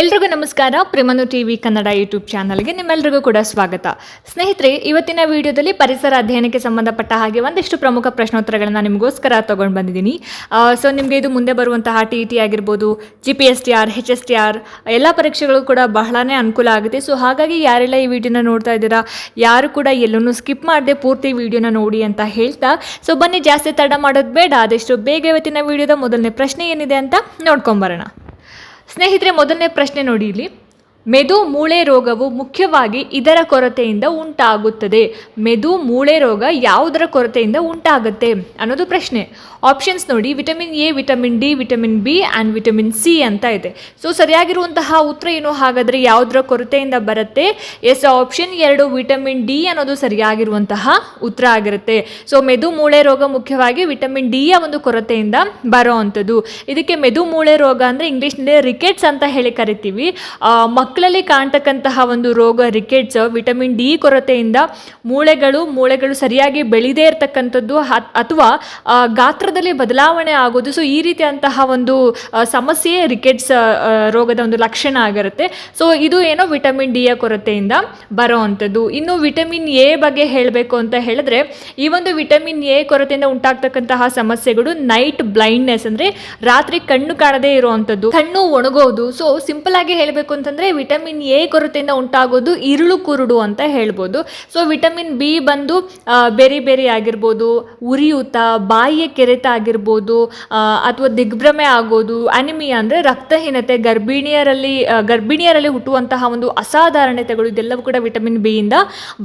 ಎಲ್ರಿಗೂ ನಮಸ್ಕಾರ. ಪ್ರೇಮನು TV Kannada YouTube ಚಾನಲ್ಗೆ ನಿಮ್ಮೆಲ್ಲರಿಗೂ ಕೂಡ ಸ್ವಾಗತ. ಸ್ನೇಹಿತರೆ, ಇವತ್ತಿನ ವಿಡಿಯೋದಲ್ಲಿ ಪರಿಸರ ಅಧ್ಯಯನಕ್ಕೆ ಸಂಬಂಧಪಟ್ಟ ಹಾಗೆ ಒಂದಿಷ್ಟು ಪ್ರಮುಖ ಪ್ರಶ್ನೋತ್ತರಗಳನ್ನು ನಿಮಗೋಸ್ಕರ ತೊಗೊಂಡು ಬಂದಿದ್ದೀನಿ. ಸೊ ನಿಮಗೆ ಇದು ಮುಂದೆ ಬರುವಂತಹ ಟಿ ಇ ಟಿ ಆಗಿರ್ಬೋದು G P S T R H S T R ಎಲ್ಲ ಪರೀಕ್ಷೆಗಳು ಕೂಡ ಬಹಳನೇ ಅನುಕೂಲ ಆಗುತ್ತೆ. ಸೊ ಹಾಗಾಗಿ ಯಾರೆಲ್ಲ ಈ ವಿಡಿಯೋನ ನೋಡ್ತಾ ಇದ್ದೀರಾ, ಯಾರು ಕೂಡ ಎಲ್ಲೂ ಸ್ಕಿಪ್ ಮಾಡದೆ ಪೂರ್ತಿ ವಿಡಿಯೋನ ನೋಡಿ ಅಂತ ಹೇಳ್ತಾ ಸೊ ಬನ್ನಿ ಜಾಸ್ತಿ ತಡ ಮಾಡೋದು ಬೇಡ, ಆದಷ್ಟು ಬೇಗ ಇವತ್ತಿನ ವಿಡಿಯೋದ ಮೊದಲನೇ ಪ್ರಶ್ನೆ ಏನಿದೆ ಅಂತ ನೋಡ್ಕೊಂಬರೋಣ ಸ್ನೇಹಿತರೆ ಮೊದಲನೇ ಪ್ರಶ್ನೆ ನೋಡಿ ಇಲ್ಲಿ. ಮೆದು ಮೂಳೆ ರೋಗವು ಮುಖ್ಯವಾಗಿ ಇದರ ಕೊರತೆಯಿಂದ ಉಂಟಾಗುತ್ತದೆ. ಮೆದು ಮೂಳೆ ರೋಗ ಯಾವುದರ ಕೊರತೆಯಿಂದ ಉಂಟಾಗುತ್ತೆ ಅನ್ನೋದು ಪ್ರಶ್ನೆ. ಆಪ್ಷನ್ಸ್ ನೋಡಿ vitamin A vitamin D vitamin B and vitamin C ಅಂತ ಇದೆ. ಸೊ ಸರಿಯಾಗಿರುವಂತಹ ಉತ್ತರ ಏನು? ಹಾಗಾದರೆ ಯಾವುದರ ಕೊರತೆಯಿಂದ ಬರುತ್ತೆ? ಎಸ್ ಆಪ್ಷನ್ ಎರಡು ವಿಟಮಿನ್ ಡಿ ಅನ್ನೋದು ಸರಿಯಾಗಿರುವಂತಹ ಉತ್ತರ ಆಗಿರುತ್ತೆ. ಸೊ ಮೆದು ಮೂಳೆ ರೋಗ ಮುಖ್ಯವಾಗಿ ವಿಟಮಿನ್ ಡಿಯ ಒಂದು ಕೊರತೆಯಿಂದ ಬರೋ ಅಂಥದ್ದು ಇದಕ್ಕೆ ಮೆದು ಮೂಳೆ ರೋಗ ಅಂದರೆ ಇಂಗ್ಲೀಷ್ನಲ್ಲಿ ರಿಕೆಟ್ಸ್ ಅಂತ ಹೇಳಿ ಕರಿತೀವಿ. ಆ, ಮಕ್ಕಳಲ್ಲಿ ಕಾಣ್ತಕ್ಕಂತಹ ಒಂದು ರೋಗ ರಿಕೆಟ್ಸ್, ವಿಟಮಿನ್ ಡಿ ಕೊರತೆಯಿಂದ ಮೂಳೆಗಳು ಮೂಳೆಗಳು ಸರಿಯಾಗಿ ಬೆಳೆದೇ ಇರತಕ್ಕಂಥದ್ದು ಅಥವಾ ಗಾತ್ರದಲ್ಲಿ ಬದಲಾವಣೆ ಆಗೋದು. ಸೊ, ಈ ರೀತಿಯಂತಹ ಒಂದು ಸಮಸ್ಯೆ ರಿಕೆಟ್ಸ್ ರೋಗದ ಒಂದು ಲಕ್ಷಣ ಆಗಿರುತ್ತೆ. ಸೊ, ಇದು ಏನೋ ವಿಟಮಿನ್ ಡಿಯ ಕೊರತೆಯಿಂದ ಬರೋ ಅಂಥದ್ದು ಇನ್ನು ವಿಟಮಿನ್ ಎ ಬಗ್ಗೆ ಹೇಳಬೇಕು ಅಂತ ಹೇಳಿದ್ರೆ, ಈ ಒಂದು ವಿಟಮಿನ್ ಎ ಕೊರತೆಯಿಂದ ಉಂಟಾಗ್ತಕ್ಕಂತಹ ಸಮಸ್ಯೆಗಳು ನೈಟ್ ಬ್ಲೈಂಡ್ನೆಸ್ ಅಂದರೆ ರಾತ್ರಿ ಕಣ್ಣು ಕಾಣದೇ ಇರುವಂಥದ್ದು. ಕಣ್ಣು ಒಣಗೋದು. ಸೊ, ಸಿಂಪಲ್ ಆಗಿ ಹೇಳಬೇಕು ಅಂತಂದ್ರೆ ವಿಟಮಿನ್ ಎ ಕೊರತೆಯಿಂದ ಉಂಟಾಗೋದು ಇರುಳು ಕುರುಡು ಅಂತ ಹೇಳ್ಬೋದು. ಸೊ ವಿಟಮಿನ್ ಬಿ ಬಂದು ಬೇರೆ ಬೇರೆ ಆಗಿರ್ಬೋದು, ಉರಿಯೂತ, ಬಾಯಿಯ ಕೆರೆತ ಆಗಿರ್ಬೋದು ಅಥವಾ ದಿಗ್ಭ್ರಮೆ ಆಗೋದು, ಅನಿಮಿಯಾ ಅಂದರೆ ರಕ್ತಹೀನತೆ, ಗರ್ಭಿಣಿಯರಲ್ಲಿ ಗರ್ಭಿಣಿಯರಲ್ಲಿ ಹುಟ್ಟುವಂತಹ ಒಂದು ಅಸಾಧಾರಣತೆಗಳು ಇದೆಲ್ಲವೂ ಕೂಡ ವಿಟಮಿನ್ ಬಿ ಇಂದ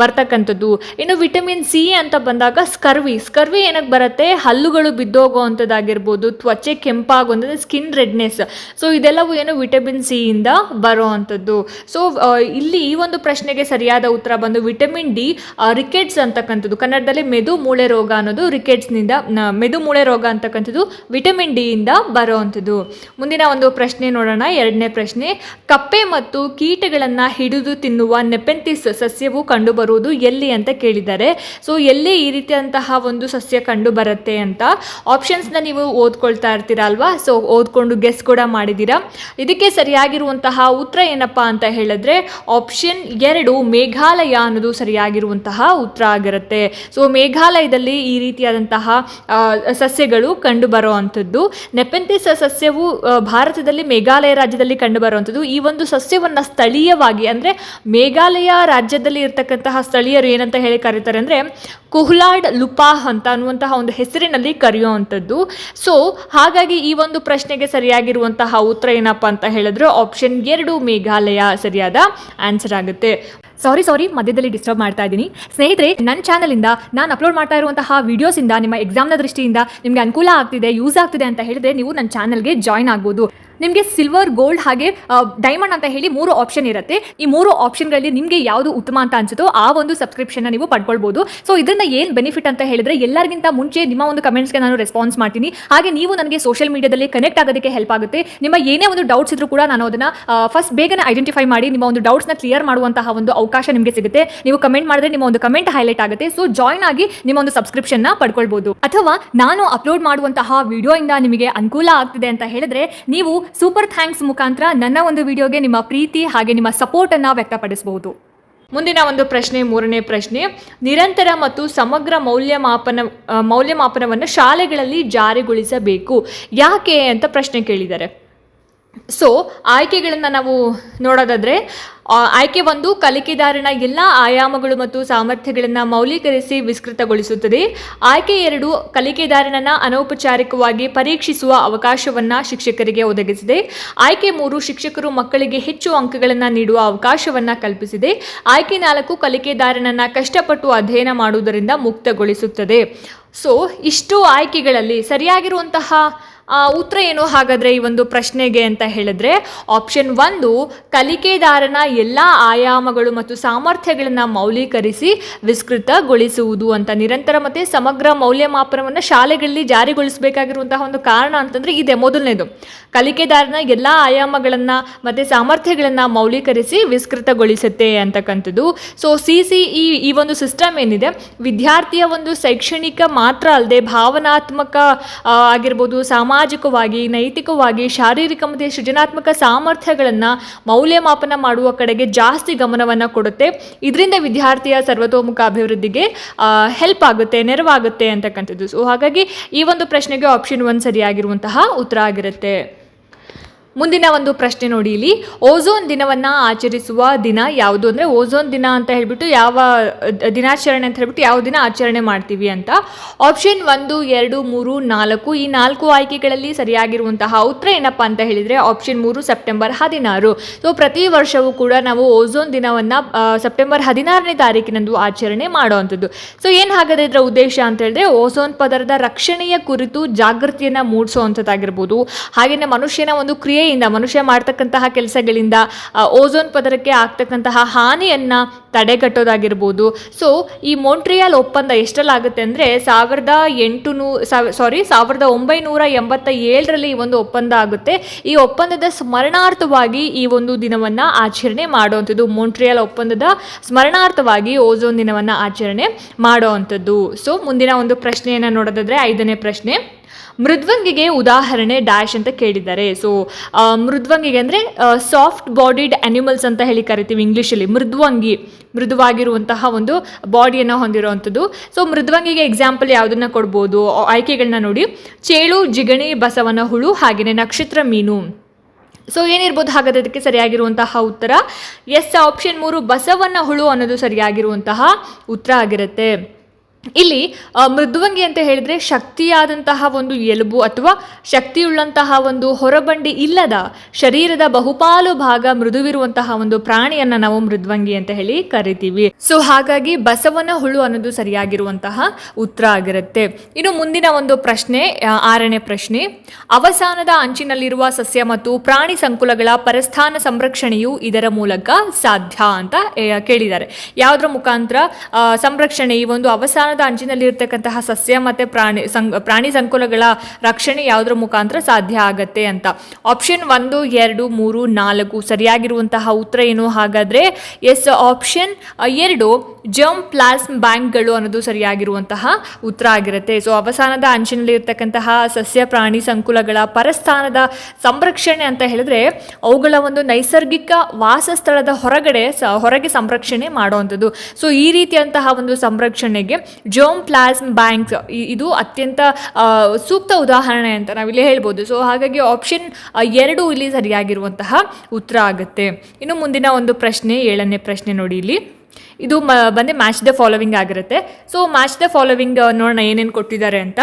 ಬರ್ತಕ್ಕಂಥದ್ದು. ಇನ್ನು ವಿಟಮಿನ್ ಸಿ ಅಂತ ಬಂದಾಗ ಸ್ಕರ್ವಿ. ಸ್ಕರ್ವಿ ಏನಕ್ಕೆ ಬರುತ್ತೆ? ಹಲ್ಲುಗಳು ಬಿದ್ದೋಗುವಂಥದ್ದಾಗಿರ್ಬೋದು, ತ್ವಚೆ ಕೆಂಪಾಗುವಂಥದ್ದು, ಸ್ಕಿನ್ ರೆಡ್ನೆಸ್. ಸೊ ಇದೆಲ್ಲವೂ ಏನು ವಿಟಮಿನ್ ಸಿ ಇಂದ ಬರೋ ಅಂಥದ್ದು ಸೊ ಇಲ್ಲಿ ಈ ಒಂದು ಪ್ರಶ್ನೆಗೆ ಸರಿಯಾದ ಉತ್ತರ ಬಂದು ವಿಟಮಿನ್ ಡಿ ರಿಕೆಟ್ಸ್ ಅಂತಕ್ಕಂಥದ್ದು. ಕನ್ನಡದಲ್ಲಿ ಮೆದು ಮೂಳೆ ರೋಗ ಅನ್ನೋದು ರಿಕೆಟ್ಸ್ನಿಂದ ನಿಂದ ಮೆದು ಮೂಳೆ ರೋಗ ಅಂತಕ್ಕಂಥದ್ದು ವಿಟಮಿನ್ ಡಿ ಇಂದ ಬರೋವಂಥದ್ದು. ಮುಂದಿನ ಒಂದು ಪ್ರಶ್ನೆ ನೋಡೋಣ. ಎರಡನೇ ಪ್ರಶ್ನೆ, ಕಪ್ಪೆ ಮತ್ತು ಕೀಟಗಳನ್ನು ಹಿಡಿದು ತಿನ್ನುವ ನೆಪೆಂತಿಸ್ ಸಸ್ಯವು ಕಂಡುಬರುವುದು ಎಲ್ಲಿ ಅಂತ ಕೇಳಿದ್ದಾರೆ. ಸೊ ಎಲ್ಲಿ ಈ ರೀತಿಯಂತಹ ಒಂದು ಸಸ್ಯ ಕಂಡು ಬರುತ್ತೆ ಅಂತ ಆಪ್ಷನ್ಸ್ನ ನೀವು ಓದ್ಕೊಳ್ತಾ ಇರ್ತೀರಾ ಅಲ್ವಾ ಸೊ ಓದ್ಕೊಂಡು ಗೆಸ್ ಕೂಡ ಮಾಡಿದ್ದೀರಾ? ಇದಕ್ಕೆ ಸರಿಯಾಗಿರುವಂತಹ ಉತ್ತರ ಏನಪ್ಪಾ ಅಂತ ಹೇಳಿದ್ರೆ ಆಪ್ಷನ್ ಎರಡು ಮೇಘಾಲಯ ಅನ್ನೋದು ಸರಿಯಾಗಿರುವಂತಹ ಉತ್ತರ ಆಗಿರುತ್ತೆ. ಸೊ ಮೇಘಾಲಯದಲ್ಲಿ ಈ ರೀತಿಯಾದಂತಹ ಸಸ್ಯಗಳು ಕಂಡು ಬರುವಂಥದ್ದು ಸಸ್ಯವು ಭಾರತದಲ್ಲಿ ಮೇಘಾಲಯ ರಾಜ್ಯದಲ್ಲಿ ಕಂಡು ಬರುವಂಥದ್ದು ಈ ಒಂದು ಸಸ್ಯವನ್ನು ಸ್ಥಳೀಯವಾಗಿ ಅಂದರೆ ಮೇಘಾಲಯ ರಾಜ್ಯದಲ್ಲಿ ಇರತಕ್ಕಂತಹ ಸ್ಥಳೀಯರು ಏನಂತ ಹೇಳಿ ಕರೀತಾರೆ ಅಂದರೆ ಕುಹ್ಲಾಡ್ ಲುಪಾಹ್ ಅಂತ ಅನ್ನುವಂತಹ ಒಂದು ಹೆಸರಿನಲ್ಲಿ ಕರೆಯುವಂಥದ್ದು. ಸೊ ಹಾಗಾಗಿ ಈ ಒಂದು ಪ್ರಶ್ನೆಗೆ ಸರಿಯಾಗಿರುವಂತಹ ಉತ್ತರ ಏನಪ್ಪ ಅಂತ ಹೇಳಿದ್ರೆ ಆಪ್ಷನ್ ಎರಡು ಮೇಘಾಲಯ. ಸರಿಯಾದ ಆನ್ಸರ್ ಆಗುತ್ತೆ. ಸಾರಿ ಸಾರಿ, ಮಧ್ಯದಲ್ಲಿ ಡಿಸ್ಟರ್ಬ್ ಮಾಡ್ತಾ ಇದ್ದೀನಿ. ಸ್ನೇಹಿತರೆ ನನ್ನ ಚಾನಲಿಂದ ನಾನು ಅಪ್ಲೋಡ್ ಮಾಡ್ತಾ ಇರುವಂತಹ ವಿಡಿಯೋಸಿಂದ ನಿಮ್ಮ ಎಕ್ಸಾಮ್ನ ದೃಷ್ಟಿಯಿಂದ ನಿಮಗೆ ಅನುಕೂಲ ಆಗ್ತಿದೆ ಯೂಸ್ ಆಗ್ತಿದೆ ಅಂತ ಹೇಳಿದ್ರೆ ನೀವು ನನ್ನ ಚಾನಲ್ಗೆ ಜಾಯ್ನ್ ಆಗ್ಬೋದು. ನಿಮಗೆ ಸಿಲ್ವರ್ ಗೋಲ್ಡ್ ಹಾಗೆ ಡೈಮಂಡ್ ಅಂತ ಹೇಳಿ ಮೂರು ಆಪ್ಷನ್ ಇರುತ್ತೆ. ಈ ಮೂರು ಆಪ್ಷನ್ಗಳಲ್ಲಿ ನಿಮಗೆ ಯಾವುದು ಉತ್ತಮ ಅಂತ ಅನ್ಸುತ್ತೋ ಆ ಒಂದು ಸಬ್ಸ್ಕ್ರಿಪ್ಷನ್ನ ನೀವು ಪಡ್ಕೊಳ್ಬೋದು. ಸೊ ಇದರಿಂದ ಏನು ಬೆನಿಫಿಟ್ ಅಂತ ಹೇಳಿದ್ರೆ ಎಲ್ಲರಿಗಿಂತ ಮುಂಚೆ ನಿಮ್ಮ ಒಂದು ಕಮೆಂಟ್ಸ್ಗೆ ನಾನು ರೆಸ್ಪಾನ್ಸ್ ಮಾಡ್ತೀನಿ. ಹಾಗೆ ನೀವು ನನಗೆ ಸೋಷಿಯಲ್ ಮೀಡಿಯಾದಲ್ಲಿ ಕನೆಕ್ಟ್ ಆಗೋದಕ್ಕೆ ಹೆಲ್ಪ್ ಆಗುತ್ತೆ. ನಿಮ್ಮ ಏನೇ ಒಂದು ಡೌಟ್ಸ್ ಇದ್ರೂ ಕೂಡ ನಾನು ಅದನ್ನು ಫಸ್ಟ್ ಬೇಗನೆ ಐಡೆಂಟಿಫೈ ಮಾಡಿ, ನಿಮ್ಮ ಒಂದು ಡೌಟ್ಸ್ನ ಕ್ಲಿಯರ್ ಮಾಡುವಂತಹ ಒಂದು ಅವಕಾಶ ನಿಮಗೆ ಸಿಗುತ್ತೆ. ನೀವು ಕಮೆಂಟ್ ಮಾಡಿದ್ರೆ ನಿಮ್ಮ ಒಂದು ಕಮೆಂಟ್ ಹೈಲೈಟ್ ಆಗುತ್ತೆ. ಸೊ ಜಾಯ್ನ್ ಆಗಿ ನಿಮ್ಮ ಒಂದು ಸಬ್ಸ್ಕ್ರಿಪ್ಷನ್ನ ಪಡ್ಕೊಳ್ಬೋದು. ಅಥವಾ ನಾನು ಅಪ್ಲೋಡ್ ಮಾಡುವಂತಹ ವಿಡಿಯೋಯಿಂದ ನಿಮಗೆ ಅನುಕೂಲ ಆಗ್ತಿದೆ ಅಂತ ಹೇಳಿದ್ರೆ ನೀವು ಸೂಪರ್ ಥ್ಯಾಂಕ್ಸ್ ಮುಖಾಂತರ ನನ್ನ ಒಂದು ವಿಡಿಯೋಗೆ ನಿಮ್ಮ ಪ್ರೀತಿ ಹಾಗೆ ನಿಮ್ಮ ಸಪೋರ್ಟನ್ನು ವ್ಯಕ್ತಪಡಿಸಬಹುದು. ಮುಂದಿನ ಒಂದು ಪ್ರಶ್ನೆ, ಮೂರನೇ ಪ್ರಶ್ನೆ. ನಿರಂತರ ಮತ್ತು ಸಮಗ್ರ ಮೌಲ್ಯಮಾಪನ, ಮೌಲ್ಯಮಾಪನವನ್ನು ಶಾಲೆಗಳಲ್ಲಿ ಜಾರಿಗೊಳಿಸಬೇಕು. ಯಾಕೆ ಅಂತ ಪ್ರಶ್ನೆ ಕೇಳಿದ್ದಾರೆ. ಸೊ ಆಯ್ಕೆಗಳನ್ನು ನಾವು ನೋಡೋದಾದರೆ ಆಯ್ಕೆ ಒಂದು ಕಲಿಕೆದಾರನ ಎಲ್ಲ ಆಯಾಮಗಳು ಮತ್ತು ಸಾಮರ್ಥ್ಯಗಳನ್ನು ಮೌಲ್ಯೀಕರಿಸಿ ವಿಸ್ತೃತಗೊಳಿಸುತ್ತದೆ. ಆಯ್ಕೆ ಎರಡು ಕಲಿಕೆದಾರನನ್ನು ಅನೌಪಚಾರಿಕವಾಗಿ ಪರೀಕ್ಷಿಸುವ ಅವಕಾಶವನ್ನು ಶಿಕ್ಷಕರಿಗೆ ಒದಗಿಸಿದೆ. ಆಯ್ಕೆ ಮೂರು ಶಿಕ್ಷಕರು ಮಕ್ಕಳಿಗೆ ಹೆಚ್ಚು ಅಂಕಗಳನ್ನು ನೀಡುವ ಅವಕಾಶವನ್ನು ಕಲ್ಪಿಸಿದೆ. ಆಯ್ಕೆ ನಾಲ್ಕು ಕಲಿಕೆದಾರನನ್ನು ಕಷ್ಟಪಟ್ಟು ಅಧ್ಯಯನ ಮಾಡುವುದರಿಂದ ಮುಕ್ತಗೊಳಿಸುತ್ತದೆ. ಸೊ ಇಷ್ಟು ಆಯ್ಕೆಗಳಲ್ಲಿ ಸರಿಯಾಗಿರುವಂತಹ ಉತ್ತರ ಏನು ಹಾಗಾದರೆ ಈ ಒಂದು ಪ್ರಶ್ನೆಗೆ ಅಂತ ಹೇಳಿದ್ರೆ ಆಪ್ಷನ್ ಒಂದು ಕಲಿಕೆದಾರನ ಎಲ್ಲ ಆಯಾಮಗಳು ಮತ್ತು ಸಾಮರ್ಥ್ಯಗಳನ್ನು ಮೌಲ್ಯೀಕರಿಸಿ ವಿಸ್ತೃತಗೊಳಿಸುವುದು ಅಂತ ನಿರಂತರ ಮತ್ತು ಸಮಗ್ರ ಮೌಲ್ಯಮಾಪನವನ್ನು ಶಾಲೆಗಳಲ್ಲಿ ಜಾರಿಗೊಳಿಸಬೇಕಾಗಿರುವಂತಹ ಒಂದು ಕಾರಣ ಅಂತಂದರೆ ಇದೆ. ಮೊದಲನೇದು, ಕಲಿಕೆದಾರನ ಎಲ್ಲ ಆಯಾಮಗಳನ್ನು ಮತ್ತು ಸಾಮರ್ಥ್ಯಗಳನ್ನು ಮೌಲ್ಯೀಕರಿಸಿ ವಿಸ್ತೃತಗೊಳಿಸುತ್ತೆ ಅಂತಕ್ಕಂಥದ್ದು. ಸೊ ಸಿ ಸಿ ಇ ಈ ಒಂದು ಸಿಸ್ಟಮ್ ಏನಿದೆ, ವಿದ್ಯಾರ್ಥಿಯ ಒಂದು ಶೈಕ್ಷಣಿಕ ಮಾತ್ರ ಅಲ್ಲದೆ ಭಾವನಾತ್ಮಕ ಆಗಿರ್ಬೋದು, ಸಾಮಾಜಿಕ ಸಾಮಾಜಿಕವಾಗಿ, ನೈತಿಕವಾಗಿ, ಶಾರೀರಿಕ ಮತ್ತು ಸೃಜನಾತ್ಮಕ ಸಾಮರ್ಥ್ಯಗಳನ್ನು ಮೌಲ್ಯಮಾಪನ ಮಾಡುವ ಕಡೆಗೆ ಜಾಸ್ತಿ ಗಮನವನ್ನು ಕೊಡುತ್ತೆ. ಇದರಿಂದ ವಿದ್ಯಾರ್ಥಿಯ ಸರ್ವತೋಮುಖ ಅಭಿವೃದ್ಧಿಗೆ ಹೆಲ್ಪ್ ಆಗುತ್ತೆ, ನೆರವಾಗುತ್ತೆ ಅಂತಕ್ಕಂಥದ್ದು. ಸೊ ಹಾಗಾಗಿ ಈ ಒಂದು ಪ್ರಶ್ನೆಗೆ ಆಪ್ಷನ್ ಒನ್ ಸರಿಯಾಗಿರುವಂತಹ ಉತ್ತರ ಆಗಿರುತ್ತೆ. ಮುಂದಿನ ಒಂದು ಪ್ರಶ್ನೆ ನೋಡಿ ಇಲ್ಲಿ. ಓಝೋನ್ ದಿನವನ್ನು ಆಚರಿಸುವ ದಿನ ಯಾವುದು ಅಂದರೆ ಓಝೋನ್ ದಿನ ಅಂತ ಹೇಳಿಬಿಟ್ಟು ಯಾವ, ದಿನಾಚರಣೆ ಅಂತ ಹೇಳ್ಬಿಟ್ಟು ಯಾವ ದಿನ ಆಚರಣೆ ಮಾಡ್ತೀವಿ ಅಂತ. ಆಪ್ಷನ್ ಒಂದು, ಎರಡು, ಮೂರು, ನಾಲ್ಕು, ಈ ನಾಲ್ಕು ಆಯ್ಕೆಗಳಲ್ಲಿ ಸರಿಯಾಗಿರುವಂತಹ ಉತ್ತರ ಏನಪ್ಪ ಅಂತ ಹೇಳಿದರೆ ಆಪ್ಷನ್ ಮೂರು, ಸೆಪ್ಟೆಂಬರ್ ಹದಿನಾರು. ಸೊ ಪ್ರತಿ ವರ್ಷವೂ ಕೂಡ ನಾವು ಓಝೋನ್ ದಿನವನ್ನು ಸೆಪ್ಟೆಂಬರ್ ಹದಿನಾರನೇ ತಾರೀಕಿನಂದು ಆಚರಣೆ ಮಾಡುವಂಥದ್ದು. ಸೊ ಏನು ಹಾಗಾದ್ರೆ ಇದರ ಉದ್ದೇಶ ಅಂತ ಹೇಳಿದ್ರೆ ಓಝೋನ್ ಪದರದ ರಕ್ಷಣೆಯ ಕುರಿತು ಜಾಗೃತಿಯನ್ನು ಮೂಡಿಸುವಂಥದ್ದಾಗಿರ್ಬೋದು. ಹಾಗೆಯೇ ಮನುಷ್ಯನ ಒಂದು ಕ್ರಿಯೆಯಿಂದ ಮನುಷ್ಯ ಮಾಡ್ತಕ್ಕಂತಹ ಕೆಲಸಗಳಿಂದ ಓಝೋನ್ ಪದರಕ್ಕೆ ಆಗ್ತಕ್ಕಂತಹ ಹಾನಿಯನ್ನು ತಡೆಗಟ್ಟೋದಾಗಿರ್ಬೋದು. ಸೊ ಈ ಮೋಂಟ್ರಿಯಲ್ ಒಪ್ಪಂದ ಎಷ್ಟಲ್ಲಾಗುತ್ತೆ ಅಂದರೆ, ಸಾವಿರದ ಎಂಟು ನೂ ಸಾರಿ ಸಾವಿರದ ಒಂಬೈನೂರ ಎಂಬತ್ತ ಏಳರಲ್ಲಿ ಈ ಒಂದು ಒಪ್ಪಂದ ಆಗುತ್ತೆ. ಈ ಒಪ್ಪಂದದ ಸ್ಮರಣಾರ್ಥವಾಗಿ ಈ ಒಂದು ದಿನವನ್ನು ಆಚರಣೆ ಮಾಡುವಂಥದ್ದು, ಮೋಂಟ್ರಿಯಲ್ ಒಪ್ಪಂದದ ಸ್ಮರಣಾರ್ಥವಾಗಿ ಓಝೋನ್ ದಿನವನ್ನು ಆಚರಣೆ ಮಾಡುವಂಥದ್ದು. ಸೊ ಮುಂದಿನ ಒಂದು ಪ್ರಶ್ನೆಯನ್ನು ನೋಡೋದಾದ್ರೆ, ಐದನೇ ಪ್ರಶ್ನೆ. ಮೃದ್ವಂಗಿಗೆ ಉದಾಹರಣೆ ಡ್ಯಾಶ್ ಅಂತ ಕೇಳಿದ್ದಾರೆ. ಸೊ ಮೃದ್ವಂಗಿಗೆ ಅಂದರೆ ಸಾಫ್ಟ್ ಬಾಡಿಡ್ ಅನಿಮಲ್ಸ್ ಅಂತ ಹೇಳಿ ಕರಿತೀವಿ ಇಂಗ್ಲೀಷಲ್ಲಿ. ಮೃದ್ವಂಗಿ, ಮೃದುವಾಗಿರುವಂತಹ ಒಂದು ಬಾಡಿಯನ್ನು ಹೊಂದಿರುವಂಥದ್ದು. ಸೊ ಮೃದ್ವಂಗಿಗೆ ಎಕ್ಸಾಂಪಲ್ ಯಾವುದನ್ನ ಕೊಡ್ಬೋದು? ಆಯ್ಕೆಗಳನ್ನ ನೋಡಿ. ಚೇಳು, ಜಿಗಣಿ, ಬಸವನ ಹುಳು ಹಾಗೆಯೇ ನಕ್ಷತ್ರ ಮೀನು. ಸೊ ಏನಿರ್ಬೋದು ಹಾಗಾದ್ರೆ ಅದಕ್ಕೆ ಸರಿಯಾಗಿರುವಂತಹ ಉತ್ತರ? ಎಸ್ ಆಪ್ಷನ್ ಮೂರು, ಬಸವನ ಹುಳು ಅನ್ನೋದು ಸರಿಯಾಗಿರುವಂತಹ ಉತ್ತರ ಆಗಿರುತ್ತೆ. ಇಲ್ಲಿ ಮೃದ್ವಂಗಿ ಅಂತ ಹೇಳಿದ್ರೆ ಶಕ್ತಿಯಾದಂತಹ ಒಂದು ಎಲುಬು ಅಥವಾ ಶಕ್ತಿಯುಳ್ಳಂತಹ ಒಂದು ಹೊರಬಂಡಿ ಇಲ್ಲದ ಶರೀರದ ಬಹುಪಾಲು ಭಾಗ ಮೃದುವಿರುವಂತಹ ಒಂದು ಪ್ರಾಣಿಯನ್ನ ನಾವು ಮೃದ್ವಂಗಿ ಅಂತ ಹೇಳಿ ಕರಿತೀವಿ. ಸೊ ಹಾಗಾಗಿ ಬಸವನ ಹುಳು ಅನ್ನೋದು ಸರಿಯಾಗಿರುವಂತಹ ಉತ್ತರ ಆಗಿರುತ್ತೆ. ಇನ್ನು ಮುಂದಿನ ಒಂದು ಪ್ರಶ್ನೆ ಆರನೇ ಪ್ರಶ್ನೆ. ಅವಸಾನದ ಅಂಚಿನಲ್ಲಿರುವ ಸಸ್ಯ ಮತ್ತು ಪ್ರಾಣಿ ಸಂಕುಲಗಳ ಪರಸ್ಥಾನ ಸಂರಕ್ಷಣೆಯು ಇದರ ಮೂಲಕ ಸಾಧ್ಯ ಅಂತ ಕೇಳಿದ್ದಾರೆ. ಯಾವುದರ ಮುಖಾಂತರ ಸಂರಕ್ಷಣೆ ಈ ಒಂದು ಅವಸಾನದ ಅಂಚಿನಲ್ಲಿರ್ತಕ್ಕಂತಹ ಸಸ್ಯ ಮತ್ತು ಪ್ರಾಣಿ ಸಂ ಪ್ರಾಣಿ ಸಂಕುಲಗಳ ರಕ್ಷಣೆ ಯಾವುದರ ಮುಖಾಂತರ ಸಾಧ್ಯ ಆಗತ್ತೆ ಅಂತ. ಆಪ್ಷನ್ ಒಂದು, ಎರಡು, ಮೂರು, ನಾಲ್ಕು ಸರಿಯಾಗಿರುವಂತಹ ಉತ್ತರ ಏನು? ಹಾಗಾದರೆ ಎಸ್ ಆಪ್ಷನ್ ಎರಡು ಜಮ್ ಪ್ಲಾಸ್ಮ್ ಬ್ಯಾಂಕ್ಗಳು ಅನ್ನೋದು ಸರಿಯಾಗಿರುವಂತಹ ಉತ್ತರ ಆಗಿರುತ್ತೆ. ಸೊ ಅವಸಾನದ ಅಂಚಿನಲ್ಲಿ ಇರತಕ್ಕಂತಹ ಸಸ್ಯ, ಪ್ರಾಣಿ ಸಂಕುಲಗಳ ಪರಸ್ಥಾನದ ಸಂರಕ್ಷಣೆ ಅಂತ ಹೇಳಿದ್ರೆ ಅವುಗಳ ಒಂದು ನೈಸರ್ಗಿಕ ವಾಸಸ್ಥಳದ ಹೊರಗಡೆ ಸ, ಹೊರಗೆ ಸಂರಕ್ಷಣೆ ಮಾಡುವಂಥದ್ದು. ಸೊ ಈ ರೀತಿಯಂತಹ ಒಂದು ಸಂರಕ್ಷಣೆಗೆ ಜೋಮ್ ಪ್ಲಾಸ್ಮ್ ಬ್ಯಾಂಕ್ಸ್ ಇದು ಅತ್ಯಂತ ಸೂಕ್ತ ಉದಾಹರಣೆ ಅಂತ ನಾವಿಲ್ಲಿ ಹೇಳ್ಬೋದು. ಸೊ ಹಾಗಾಗಿ ಆಪ್ಷನ್ ಎರಡು ಇಲ್ಲಿ ಸರಿಯಾಗಿರುವಂತಹ ಉತ್ತರ ಆಗುತ್ತೆ. ಇನ್ನು ಮುಂದಿನ ಒಂದು ಪ್ರಶ್ನೆ, ಏಳನೇ ಪ್ರಶ್ನೆ ನೋಡಿ ಇಲ್ಲಿ. ಇದು ಮ, ಬಂದು ಮ್ಯಾಚ್ ದ ಫಾಲೋವಿಂಗ್ ಆಗಿರುತ್ತೆ. ಸೊ ಮ್ಯಾಚ್ ದ ಫಾಲೋವಿಂಗ್ ನೋಡೋಣ ಏನೇನು ಕೊಟ್ಟಿದ್ದಾರೆ ಅಂತ.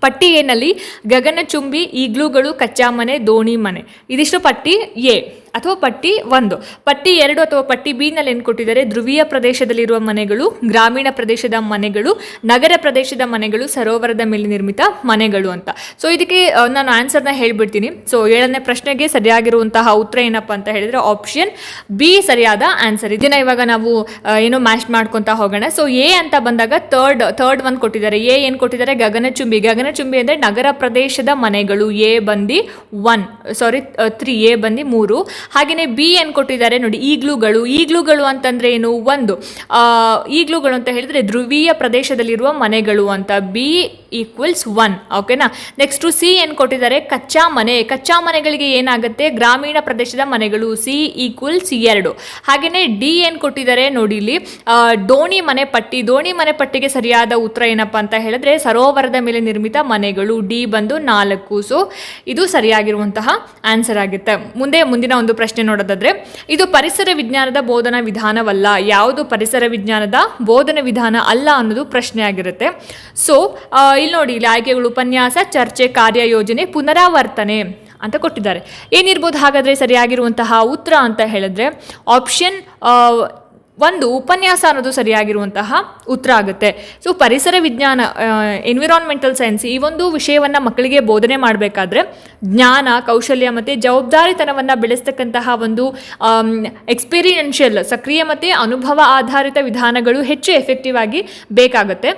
ಪಟ್ಟಿ ಎನಲ್ಲಿ ಗಗನಚುಂಬಿ, ಈಗ್ಲೂಗಳು ಕಚ್ಚಾ ಮನೆ ದೋಣಿ ಮನೆ. ಇದಿಷ್ಟು ಪಟ್ಟಿ ಎ. ಅಥವಾ ಪಟ್ಟಿ ಒಂದು. ಪಟ್ಟಿ ಎರಡು ಅಥವಾ ಪಟ್ಟಿ ಬಿ ನಲ್ಲಿ ಏನು ಕೊಟ್ಟಿದ್ದಾರೆ? ಧ್ರುವೀಯ ಪ್ರದೇಶದಲ್ಲಿರುವ ಮನೆಗಳು, ಗ್ರಾಮೀಣ ಪ್ರದೇಶದ ಮನೆಗಳು, ನಗರ ಪ್ರದೇಶದ ಮನೆಗಳು, ಸರೋವರದ ಮೇಲೆ ನಿರ್ಮಿತ ಮನೆಗಳು ಅಂತ. ಸೊ ಇದಕ್ಕೆ ನಾನು ಆನ್ಸರ್ನ ಹೇಳ್ಬಿಡ್ತೀನಿ. ಸೊ ಏಳನೇ ಪ್ರಶ್ನೆಗೆ ಸರಿಯಾಗಿರುವಂತಹ ಉತ್ತರ ಏನಪ್ಪ ಅಂತ ಹೇಳಿದ್ರೆ ಆಪ್ಷನ್ ಬಿ ಸರಿಯಾದ ಆನ್ಸರ್ ಇದನ್ನ ಇವಾಗ ನಾವು ಏನು ಏನೋ ಮ್ಯಾಚ್ ಮಾಡ್ಕೊತಾ ಹೋಗೋಣ. ಸೊ ಎ ಅಂತ ಬಂದಾಗ ಥರ್ಡ್ ಥರ್ಡ್ ಒಂದು ಕೊಟ್ಟಿದ್ದಾರೆ. ಎ ಏನು ಕೊಟ್ಟಿದ್ದಾರೆ? ಗಗನಚುಂಬಿ. ಗಗನಚುಂಬಿ ಅಂದರೆ ನಗರ ಪ್ರದೇಶದ ಮನೆಗಳು. ಎ ಬಂದು ಒನ್ ಸಾರಿ ತ್ರೀ ಎ ಬಂದು ಮೂರು. ಹಾಗೆಯೇ ಬಿ ಏನು ಕೊಟ್ಟಿದ್ದಾರೆ ನೋಡಿ, ಈಗ್ಲೂಗಳು ಈಗ್ಲೂಗಳು ಅಂತಂದರೆ ಏನು? ಒಂದು ಈಗ್ಲೂಗಳು ಅಂತ ಹೇಳಿದರೆ ಧ್ರುವೀಯ ಪ್ರದೇಶದಲ್ಲಿರುವ ಮನೆಗಳು ಅಂತ. ಬಿ ಈಕ್ವಲ್ಸ್ ಒನ್ ಓಕೆನಾ ನೆಕ್ಸ್ಟು ಸಿ ಏನು ಕೊಟ್ಟಿದ್ದಾರೆ? ಕಚ್ಚಾ ಮನೆ. ಕಚ್ಚಾ ಮನೆಗಳಿಗೆ ಏನಾಗುತ್ತೆ? ಗ್ರಾಮೀಣ ಪ್ರದೇಶದ ಮನೆಗಳು. ಸಿ ಈಕ್ವಲ್ಸ್ ಎರಡು. ಹಾಗೆಯೇ ಡಿ ಏನು ಕೊಟ್ಟಿದ್ದಾರೆ ನೋಡಿ ಇಲ್ಲಿ ದೋಣಿ ಮನೆ ಪಟ್ಟಿ. ದೋಣಿ ಮನೆ ಪಟ್ಟಿಗೆ ಸರಿಯಾದ ಉತ್ತರ ಏನಪ್ಪ ಅಂತ ಹೇಳಿದ್ರೆ ಸರೋವರದ ಮೇಲೆ ನಿರ್ಮಿತ ಮನೆಗಳು. ಡಿ ಬಂದು ನಾಲ್ಕು. ಸೊ ಇದು ಸರಿಯಾಗಿರುವಂತಹ ಆನ್ಸರ್ ಆಗುತ್ತೆ. ಮುಂದೆ ಮುಂದಿನ ಒಂದು ಪ್ರಶ್ನೆ ನೋಡೋದಾದ್ರೆ, ಇದು ಪರಿಸರ ವಿಜ್ಞಾನದ ಬೋಧನಾ ವಿಧಾನವಲ್ಲ, ಯಾವುದು ಪರಿಸರ ವಿಜ್ಞಾನದ ಬೋಧನಾ ವಿಧಾನ ಅಲ್ಲ ಅನ್ನೋದು ಪ್ರಶ್ನೆ ಆಗಿರುತ್ತೆ. ಸೊ ಇಲ್ಲಿ ನೋಡಿ, ಇಲ್ಲಿ ಆಯ್ಕೆಗಳು, ಉಪನ್ಯಾಸ, ಚರ್ಚೆ, ಕಾರ್ಯಯೋಜನೆ, ಪುನರಾವರ್ತನೆ ಅಂತ ಕೊಟ್ಟಿದ್ದಾರೆ. ಏನಿರ್ಬೋದು ಹಾಗಾದರೆ ಸರಿಯಾಗಿರುವಂತಹ ಉತ್ತರ ಅಂತ ಹೇಳಿದ್ರೆ ಆಪ್ಷನ್ ಒಂದು ಉಪನ್ಯಾಸ ಅನ್ನೋದು ಸರಿಯಾಗಿರುವಂತಹ ಉತ್ತರ ಆಗುತ್ತೆ. ಸೊ ಪರಿಸರ ವಿಜ್ಞಾನ ಎನ್ವಿರಾನ್ಮೆಂಟಲ್ ಸೈನ್ಸ್ ಈ ಒಂದು ವಿಷಯವನ್ನು ಮಕ್ಕಳಿಗೆ ಬೋಧನೆ ಮಾಡಬೇಕಾದ್ರೆ ಜ್ಞಾನ, ಕೌಶಲ್ಯ ಮತ್ತು ಜವಾಬ್ದಾರಿತನವನ್ನು ಬೆಳೆಸ್ತಕ್ಕಂತಹ ಒಂದು ಎಕ್ಸ್ಪೀರಿಯೆನ್ಷಿಯಲ್ ಸಕ್ರಿಯ ಮತ್ತು ಅನುಭವ ಆಧಾರಿತ ವಿಧಾನಗಳು ಹೆಚ್ಚು ಎಫೆಕ್ಟಿವ್ ಆಗಿ ಬೇಕಾಗುತ್ತೆ.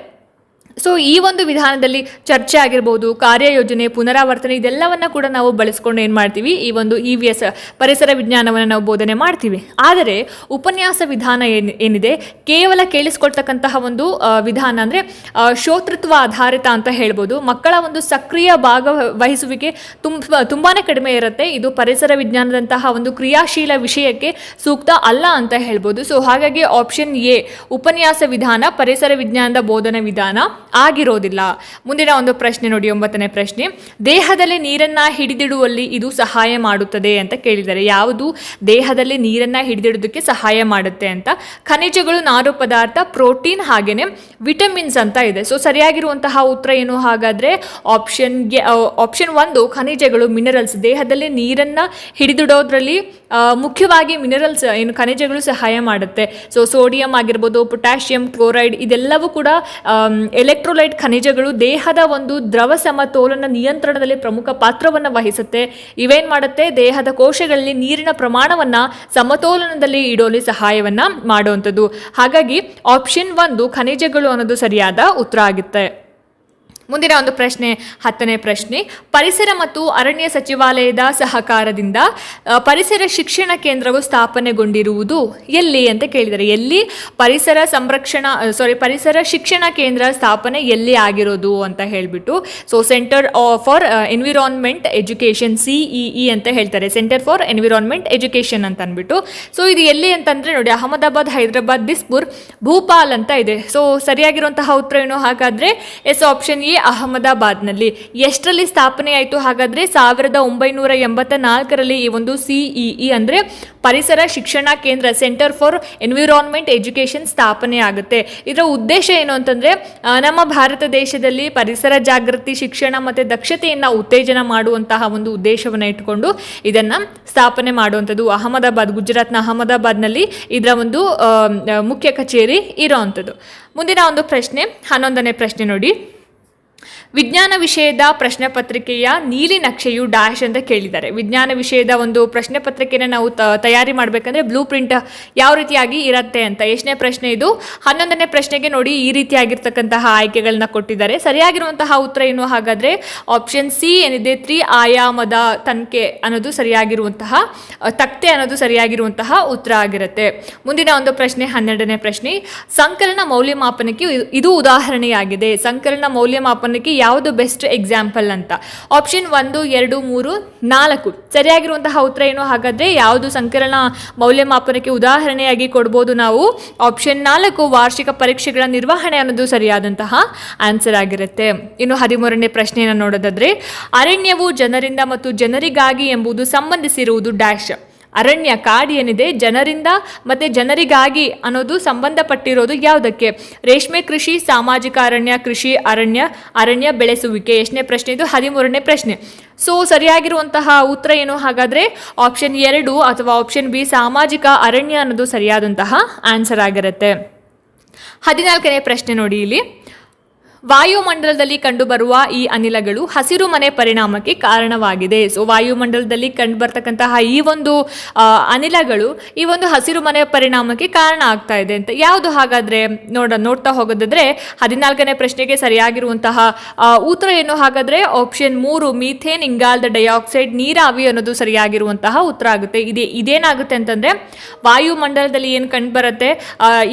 ಸೊ ಈ ಒಂದು ವಿಧಾನದಲ್ಲಿ ಚರ್ಚೆ ಆಗಿರ್ಬೋದು, ಕಾರ್ಯಯೋಜನೆ, ಪುನರಾವರ್ತನೆ, ಇದೆಲ್ಲವನ್ನು ಕೂಡ ನಾವು ಬಳಸ್ಕೊಂಡು ಏನು ಮಾಡ್ತೀವಿ? ಈ ಒಂದು ಇ ವಿ ಎಸ್ ಪರಿಸರ ವಿಜ್ಞಾನವನ್ನು ನಾವು ಬೋಧನೆ ಮಾಡ್ತೀವಿ. ಆದರೆ, ಉಪನ್ಯಾಸ ವಿಧಾನ ಏನು, ಏನಿದೆ? ಕೇವಲ ಕೇಳಿಸ್ಕೊಳ್ತಕ್ಕಂತಹ ಒಂದು ವಿಧಾನ ಅಂದರೆ ಶೋತೃತ್ವ ಆಧಾರಿತ ಅಂತ ಹೇಳ್ಬೋದು. ಮಕ್ಕಳ ಒಂದು ಸಕ್ರಿಯ ಭಾಗವಹಿಸುವಿಕೆ ತುಂಬ ತುಂಬಾ ಕಡಿಮೆ ಇರುತ್ತೆ. ಇದು ಪರಿಸರ ವಿಜ್ಞಾನದಂತಹ ಒಂದು ಕ್ರಿಯಾಶೀಲ ವಿಷಯಕ್ಕೆ ಸೂಕ್ತ ಅಲ್ಲ ಅಂತ ಹೇಳ್ಬೋದು. ಸೊ ಹಾಗಾಗಿ ಆಪ್ಷನ್ ಎ ಉಪನ್ಯಾಸ ವಿಧಾನ, ಪರಿಸರ ವಿಜ್ಞಾನದ ಬೋಧನೆ ವಿಧಾನ. ಆಗಿರೋದಿಲ್ಲ. ಮುಂದಿನ ಒಂದು ಪ್ರಶ್ನೆ ನೋಡಿ, ಒಂಬತ್ತನೇ ಪ್ರಶ್ನೆ. ದೇಹದಲ್ಲಿ ನೀರನ್ನ ಹಿಡಿದಿಡುವಲ್ಲಿ ಇದು ಸಹಾಯ ಮಾಡುತ್ತದೆ ಅಂತ ಕೇಳಿದ್ದಾರೆ. ಯಾವುದು? ದೇಹದಲ್ಲಿ ನೀರನ್ನ ಹಿಡಿದಿಡೋದಕ್ಕೆ ಸಹಾಯ ಮಾಡುತ್ತೆ ಅಂತ. ಖನಿಜಗಳು, ನಾರು ಪದಾರ್ಥ, ಪ್ರೋಟೀನ್ ಹಾಗೇನೆ ವಿಟಮಿನ್ಸ್ ಅಂತ ಇದೆ. ಸೊ ಸರಿಯಾಗಿರುವಂತಹ ಉತ್ತರ ಏನು? ಹಾಗಾದ್ರೆ ಆಪ್ಷನ್ಗೆ ಆಪ್ಷನ್ ಒಂದು, ಖನಿಜಗಳು ಮಿನರಲ್ಸ್ ದೇಹದಲ್ಲಿ ನೀರನ್ನ ಹಿಡಿದಿಡೋದ್ರಲ್ಲಿ ಮುಖ್ಯವಾಗಿ ಮಿನರಲ್ಸ್ ಏನು, ಖನಿಜಗಳು ಸಹಾಯ ಮಾಡುತ್ತೆ. ಸೊ ಸೋಡಿಯಂ ಆಗಿರ್ಬೋದು ಪೊಟ್ಯಾಷಿಯಂ ಕ್ಲೋರೈಡ್ ಇದೆಲ್ಲವೂ ಕೂಡ ಎಲೆಕ್ಟ್ರೋಲೈಟ್ ಖನಿಜಗಳು ದೇಹದ ಒಂದು ದ್ರವ ಸಮತೋಲನ ನಿಯಂತ್ರಣದಲ್ಲಿ ಪ್ರಮುಖ ಪಾತ್ರವನ್ನು ವಹಿಸುತ್ತೆ. ಇವೇನು ಮಾಡುತ್ತೆ? ದೇಹದ ಕೋಶಗಳಲ್ಲಿ ನೀರಿನ ಪ್ರಮಾಣವನ್ನ ಸಮತೋಲನದಲ್ಲಿ ಇಡೋಲಿ ಸಹಾಯವನ್ನ ಮಾಡುವಂಥದ್ದು ಹಾಗಾಗಿ ಆಪ್ಷನ್ ಒಂದು ಖನಿಜಗಳು ಅನ್ನೋದು ಸರಿಯಾದ ಉತ್ತರ ಆಗುತ್ತೆ. ಮುಂದಿನ ಒಂದು ಪ್ರಶ್ನೆ, ಹತ್ತನೇ ಪ್ರಶ್ನೆ. ಪರಿಸರ ಮತ್ತು ಅರಣ್ಯ ಸಚಿವಾಲಯದ ಸಹಕಾರದಿಂದ ಪರಿಸರ ಶಿಕ್ಷಣ ಕೇಂದ್ರವು ಸ್ಥಾಪನೆಗೊಂಡಿರುವುದು ಎಲ್ಲಿ ಅಂತ ಕೇಳಿದ್ದಾರೆ ಎಲ್ಲಿ ಪರಿಸರ ಸಂರಕ್ಷಣಾ ಸಾರಿ ಪರಿಸರ ಶಿಕ್ಷಣ ಕೇಂದ್ರ ಸ್ಥಾಪನೆ ಎಲ್ಲಿ ಆಗಿರೋದು ಅಂತ ಹೇಳಿಬಿಟ್ಟು so centre for environment education CEE ಅಂತ ಹೇಳ್ತಾರೆ. ಸೆಂಟರ್ ಫಾರ್ ಎನ್ವಿರಾನ್ಮೆಂಟ್ ಎಜುಕೇಷನ್ ಅಂತ ಅಂದ್ಬಿಟ್ಟು. ಸೊ ಇದು ಎಲ್ಲಿ ಅಂತಂದರೆ ನೋಡಿ, ಅಹಮದಾಬಾದ್, ಹೈದರಾಬಾದ್ ದಿಸ್ಪುರ್ ಭೂಪಾಲ್ ಅಂತ ಇದೆ. ಸೊ ಸರಿಯಾಗಿರುವಂತಹ ಉತ್ತರ ಏನು? ಹಾಗಾದರೆ, ಎಸ್, ಆಪ್ಷನ್ ಎ ಅಹಮದಾಬಾದ್ನಲ್ಲಿ. ಎಷ್ಟರಲ್ಲಿ ಸ್ಥಾಪನೆ ಆಯಿತು ಹಾಗಾದ್ರೆ ಸಾವಿರದ ಒಂಬೈನೂರ ಎಂಬತ್ತ ನಾಲ್ಕರಲ್ಲಿ ಈ ಒಂದು ಸಿಇಇ ಅಂದರೆ ಪರಿಸರ ಶಿಕ್ಷಣ ಕೇಂದ್ರ, ಸೆಂಟರ್ ಫಾರ್ ಎನ್ವಿರಾನ್ಮೆಂಟ್ ಎಜುಕೇಷನ್ ಸ್ಥಾಪನೆ ಆಗುತ್ತೆ. ಇದರ ಉದ್ದೇಶ ಏನು ಅಂತಂದ್ರೆ ನಮ್ಮ ಭಾರತ ದೇಶದಲ್ಲಿ ಪರಿಸರ ಜಾಗೃತಿ, ಶಿಕ್ಷಣ ಮತ್ತೆ ದಕ್ಷತೆಯನ್ನು ಉತ್ತೇಜನ ಮಾಡುವಂತಹ ಒಂದು ಉದ್ದೇಶವನ್ನು ಇಟ್ಟುಕೊಂಡು ಇದನ್ನ ಸ್ಥಾಪನೆ ಮಾಡುವಂಥದ್ದು ಅಹಮದಾಬಾದ್, ಗುಜರಾತ್ನ ಅಹಮದಾಬಾದ್ನಲ್ಲಿ ಇದರ ಒಂದು ಮುಖ್ಯ ಕಚೇರಿ ಇರೋವಂಥದ್ದು. ಮುಂದಿನ ಒಂದು ಪ್ರಶ್ನೆ, ಹನ್ನೊಂದನೇ ಪ್ರಶ್ನೆ ನೋಡಿ. ವಿಜ್ಞಾನ ವಿಷಯದ ಪ್ರಶ್ನೆ ಪತ್ರಿಕೆಯ ನೀಲಿ ನಕ್ಷೆಯು ಡ್ಯಾಶ್ ಅಂತ ಕೇಳಿದ್ದಾರೆ. ವಿಜ್ಞಾನ ವಿಷಯದ ಒಂದು ಪ್ರಶ್ನೆ ಪತ್ರಿಕೆನ ನಾವು ತಯಾರಿ ಮಾಡಬೇಕಂದ್ರೆ ಬ್ಲೂ ಪ್ರಿಂಟ್ ಯಾವ ರೀತಿಯಾಗಿ ಇರತ್ತೆ ಅಂತ. ಎಷ್ಟನೇ ಪ್ರಶ್ನೆ ಇದು? ಹನ್ನೊಂದನೇ ಪ್ರಶ್ನೆಗೆ ನೋಡಿ ಈ ರೀತಿಯಾಗಿರ್ತಕ್ಕಂತಹ ಆಯ್ಕೆಗಳನ್ನ ಕೊಟ್ಟಿದ್ದಾರೆ. ಸರಿಯಾಗಿರುವಂತಹ ಉತ್ತರ ಏನು? ಹಾಗಾದ್ರೆ ಆಪ್ಷನ್ ಸಿ ಏನಿದೆ? ತ್ರಿ ಆಯಾಮದ ತನಿಖೆ ಅನ್ನೋದು ಸರಿಯಾಗಿರುವಂತಹ, ತಕ್ತೆ ಅನ್ನೋದು ಸರಿಯಾಗಿರುವಂತಹ ಉತ್ತರ ಆಗಿರುತ್ತೆ. ಮುಂದಿನ ಒಂದು ಪ್ರಶ್ನೆ, ಹನ್ನೆರಡನೇ ಪ್ರಶ್ನೆ. ಸಂಕಲನ ಮೌಲ್ಯಮಾಪನಕ್ಕೆ ಇದು- ಉದಾಹರಣೆಯಾಗಿದೆ. ಸಂಕಲನ ಮೌಲ್ಯಮಾಪನಕ್ಕೆ ಯಾವುದು ಬೆಸ್ಟ್ ಎಕ್ಸಾಂಪಲ್ ಅಂತ. ಆಪ್ಷನ್ ಒಂದು, ಎರಡು, ಮೂರು, ನಾಲ್ಕು. ಸರಿಯಾಗಿರುವಂತಹ ಉತ್ತರ ಏನು? ಹಾಗಾದ್ರೆ ಯಾವುದು ಸಂಕಲನ ಮೌಲ್ಯಮಾಪನಕ್ಕೆ ಉದಾಹರಣೆಯಾಗಿ ಕೊಡ್ಬೋದು ನಾವು? ಆಪ್ಷನ್ ನಾಲ್ಕು, ವಾರ್ಷಿಕ ಪರೀಕ್ಷೆಗಳ ನಿರ್ವಹಣೆ ಅನ್ನೋದು ಸರಿಯಾದಂತಹ ಆನ್ಸರ್ ಆಗಿರುತ್ತೆ. ಇನ್ನು ಹದಿಮೂರನೇ ಪ್ರಶ್ನೆಯನ್ನು ನೋಡೋದಾದ್ರೆ, ಅರಣ್ಯವು ಜನರಿಂದ ಮತ್ತು ಜನರಿಗಾಗಿ ಎಂಬುದು ಸಂಬಂಧಿಸಿರುವುದು ಡ್ಯಾಶ್ ಅರಣ್ಯ ಕಾಡು ಏನಿದೆ, ಜನರಿಂದ ಮತ್ತೆ ಜನರಿಗಾಗಿ ಅನ್ನೋದು ಸಂಬಂಧಪಟ್ಟಿರೋದು ಯಾವುದಕ್ಕೆ? ರೇಷ್ಮೆ ಕೃಷಿ, ಸಾಮಾಜಿಕ ಅರಣ್ಯ, ಕೃಷಿ ಅರಣ್ಯ ಅರಣ್ಯ ಬೆಳೆಸುವಿಕೆ. ಎಷ್ಟನೇ ಪ್ರಶ್ನೆ ಇದು? ಹದಿಮೂರನೇ ಪ್ರಶ್ನೆ. ಸೊ ಸರಿಯಾಗಿರುವಂತಹ ಉತ್ತರ ಏನು? ಹಾಗಾದರೆ ಆಪ್ಷನ್ ಎರಡು ಅಥವಾ ಆಪ್ಷನ್ ಬಿ ಸಾಮಾಜಿಕ ಅರಣ್ಯ ಅನ್ನೋದು ಸರಿಯಾದಂತಹ ಆನ್ಸರ್ ಆಗಿರುತ್ತೆ. ಹದಿನಾಲ್ಕನೇ ಪ್ರಶ್ನೆ ನೋಡಿ ಇಲ್ಲಿ. ವಾಯುಮಂಡಲದಲ್ಲಿ ಕಂಡುಬರುವ ಈ ಅನಿಲಗಳು ಹಸಿರು ಮನೆ ಪರಿಣಾಮಕ್ಕೆ ಕಾರಣವಾಗಿದೆ. ಸೊ ವಾಯುಮಂಡಲದಲ್ಲಿ ಕಂಡುಬರ್ತಕ್ಕಂತಹ ಈ ಒಂದು ಅನಿಲಗಳು ಈ ಒಂದು ಹಸಿರು ಮನೆ ಪರಿಣಾಮಕ್ಕೆ ಕಾರಣ ಆಗ್ತಾ ಇದೆ ಅಂತ. ಯಾವುದು ಹಾಗಾದರೆ ನೋಡ, ನೋಡ್ತಾ ಹೋಗೋದಾದ್ರೆ ಹದಿನಾಲ್ಕನೇ ಪ್ರಶ್ನೆಗೆ ಸರಿಯಾಗಿರುವಂತಹ ಉತ್ತರ ಏನು ಹಾಗಾದರೆ ಆಪ್ಷನ್ ಮೂರು ಮೀಥೇನ್ ಇಂಗಾಲದ ಡೈಆಕ್ಸೈಡ್ ನೀರಾವಿ ಅನ್ನೋದು ಸರಿಯಾಗಿರುವಂತಹ ಉತ್ತರ ಆಗುತ್ತೆ. ಇದೇ, ಇದೇನಾಗುತ್ತೆ ಅಂತಂದರೆ ವಾಯುಮಂಡಲದಲ್ಲಿ ಏನು ಕಂಡು ಬರುತ್ತೆ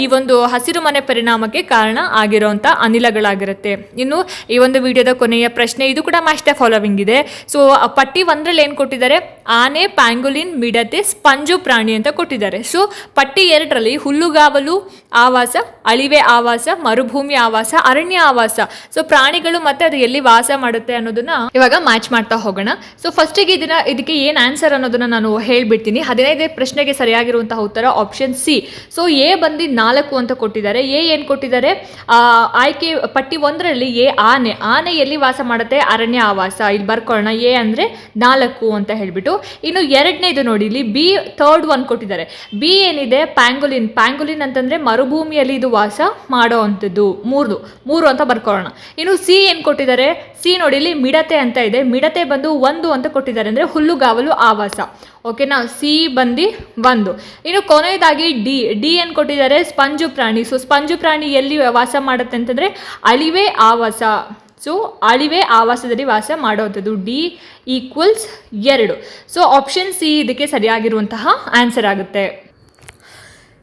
ಈ ಒಂದು ಹಸಿರು ಮನೆ ಪರಿಣಾಮಕ್ಕೆ ಕಾರಣ ಆಗಿರುವಂಥ ಅನಿಲಗಳಾಗಿರುತ್ತೆ. ಇನ್ನು ಈ ಒಂದು ವಿಡಿಯೋದ ಕೊನೆಯ ಪ್ರಶ್ನೆ, ಇದು ಕೂಡ ದ ಫಾಲೋವಿಂಗ್ ಇದೆ. ಸೊ ಪಟ್ಟಿ ಒಂದರಲ್ಲಿ ಏನು ಕೊಟ್ಟಿದ್ದಾರೆ? ಆನೆ ಪ್ಯಾಂಗುಲಿನ್ ಮಿಡತೆ, ಸ್ಪಂಜು ಪ್ರಾಣಿ ಅಂತ ಕೊಟ್ಟಿದ್ದಾರೆ. ಸೊ ಪಟ್ಟಿ ಎರಡರಲ್ಲಿ ಹುಲ್ಲುಗಾವಲು ಆವಾಸ, ಅಳಿವೆ ಆವಾಸ, ಮರುಭೂಮಿ ಆವಾಸ, ಅರಣ್ಯ ಆವಾಸ. ಸೊ ಪ್ರಾಣಿಗಳು ಮತ್ತೆ ಅದು ಎಲ್ಲಿ ವಾಸ ಮಾಡುತ್ತೆ ಅನ್ನೋದನ್ನ ಇವಾಗ ಮ್ಯಾಚ್ ಮಾಡ್ತಾ ಹೋಗೋಣ. ಸೊ ಫಸ್ಟಿಗೆ ಇದನ್ನ ಇದಕ್ಕೆ ಏನು ಆನ್ಸರ್ ಅನ್ನೋದನ್ನ ನಾನು ಹೇಳ್ಬಿಡ್ತೀನಿ. ಹದಿನೈದೇ ಪ್ರಶ್ನೆಗೆ ಸರಿಯಾಗಿರುವಂತಹ ಉತ್ತರ ಆಪ್ಷನ್ ಸಿ ಸೊ ಎ ಬಂದು ನಾಲ್ಕು ಅಂತ ಕೊಟ್ಟಿದ್ದಾರೆ. ಎ ಏನು ಕೊಟ್ಟಿದ್ದಾರೆ? ಆಯ್ಕೆ ಪಟ್ಟಿ ಒಂದರಲ್ಲಿ ಎ ಆನೆ ಆನೆ ಎಲ್ಲಿ ವಾಸ ಮಾಡುತ್ತೆ? ಅರಣ್ಯ ಆವಾಸ. ಇಲ್ಲಿ ಬರ್ಕೊಳ್ಳೋಣ. ಎ ಅಂದರೆ ನಾಲ್ಕು ಅಂತ ಹೇಳಿಬಿಟ್ಟು. ಇನ್ನು ಎರಡನೇದು ನೋಡಿ, ಇಲ್ಲಿ ಬಿ ಥರ್ಡ್ ಒನ್ ಕೊಟ್ಟಿದ್ದಾರೆ. ಬಿ ಏನಿದೆ? ಪ್ಯಾಂಗುಲಿನ್. ಪ್ಯಾಂಗುಲಿನ್ ಅಂತಂದರೆ ಮರುಭೂಮಿಯಲ್ಲಿ ಇದು ವಾಸ ಮಾಡೋ ಅಂಥದ್ದು. ಮೂರು ಮೂರು ಅಂತ ಬರ್ಕೊಳ್ಳೋಣ. ಇನ್ನು ಸಿ ಏನು ಕೊಟ್ಟಿದ್ದಾರೆ? ಸಿ ನೋಡಿ ಇಲ್ಲಿ ಮಿಡತೆ ಅಂತ ಇದೆ. ಮಿಡತೆ ಬಂದು ಒಂದು ಅಂತ ಕೊಟ್ಟಿದ್ದಾರೆ ಅಂದರೆ ಹುಲ್ಲುಗಾವಲು ಆವಾಸ. ಓಕೆನಾ ಸಿ ಬಂದು ಒಂದು. ಇನ್ನು ಕೊನೆಯದಾಗಿ ಡಿ. ಡಿ ಏನು ಕೊಟ್ಟಿದ್ದಾರೆ? ಸ್ಪಂಜು ಪ್ರಾಣಿ. ಸೊ ಸ್ಪಂಜು ಪ್ರಾಣಿ ಎಲ್ಲಿ ವಾಸ ಮಾಡುತ್ತೆ ಅಂತಂದರೆ ಅಳಿವೆ ಆವಾಸ. ಸೊ ಅಳಿವೆ ಆವಾಸದಲ್ಲಿ ವಾಸ ಮಾಡುವಂಥದ್ದು ಡಿ ಈಕ್ವಲ್ಸ್ ಎರಡು. ಸೊ ಆಪ್ಷನ್ ಸಿ ಇದಕ್ಕೆ ಸರಿಯಾಗಿರುವಂತಹ ಆನ್ಸರ್ ಆಗುತ್ತೆ.